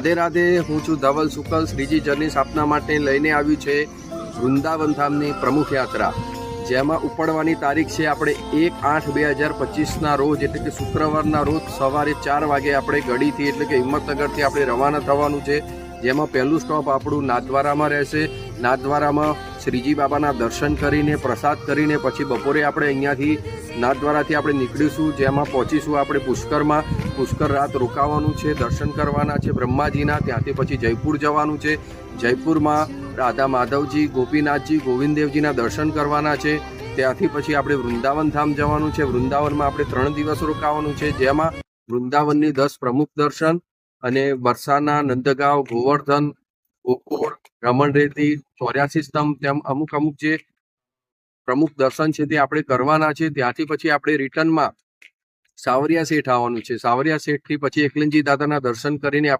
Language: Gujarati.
રાધે રાધે હું છું ધવલ શુકલ શ્રીજી જર્ની સ્થાપના માટે લઈને આવ્યું છે વૃંદાવન ધામની પ્રમુખ યાત્રા, જેમાં ઉપડવાની તારીખ છે આપણે એક આઠ બે હજાર પચીસના રોજ, એટલે કે શુક્રવારના રોજ સવારે ચાર વાગે આપણે ગડીથી, એટલે કે હિંમતનગરથી આપણે રવાના થવાનું છે, જેમાં પહેલું સ્ટોપ આપણું નાથદ્વારામાં રહેશે. નાથદ્વારામાં શ્રીજી બાબાના દર્શન કરીને, પ્રસાદ કરીને પછી બપોરે આપણે અહીંયાથી નાથદ્વારાથી આપણે નીકળીશું, જેમાં પહોંચીશું આપણે પુષ્કરમાં. પુષ્કર રાત રોકાવાનું છે, દર્શન કરવાના છે બ્રહ્માજીના, ત્યાંથી પછી જયપુર જવાનું છે. જયપુરમાં રાધા માધવજી, ગોપીનાથજી, ગોવિંદદેવજીના દર્શન કરવાના છે. ત્યાંથી પછી આપણે વૃંદાવન ધામ જવાનું છે. વૃંદાવનમાં આપણે ત્રણ દિવસ રોકાવાનું છે, જેમાં વૃંદાવનની દસ પ્રમુખ દર્શન અને વરસાના નંદગાંવ, ગોવર્ધન ગોકુળ રમણરેતી ચોર્યાસી સ્તંભ, તેમ અમુક અમુક જે પ્રમુખ દર્શન છે તે આપણે કરવાના છે. ત્યાંથી પછી આપણે રિટર્નમાં સાવરિયા શેઠ આવવાનું છે. સાવરિયા શેઠથી પછી એકલિંગજી દાદાના દર્શન કરીને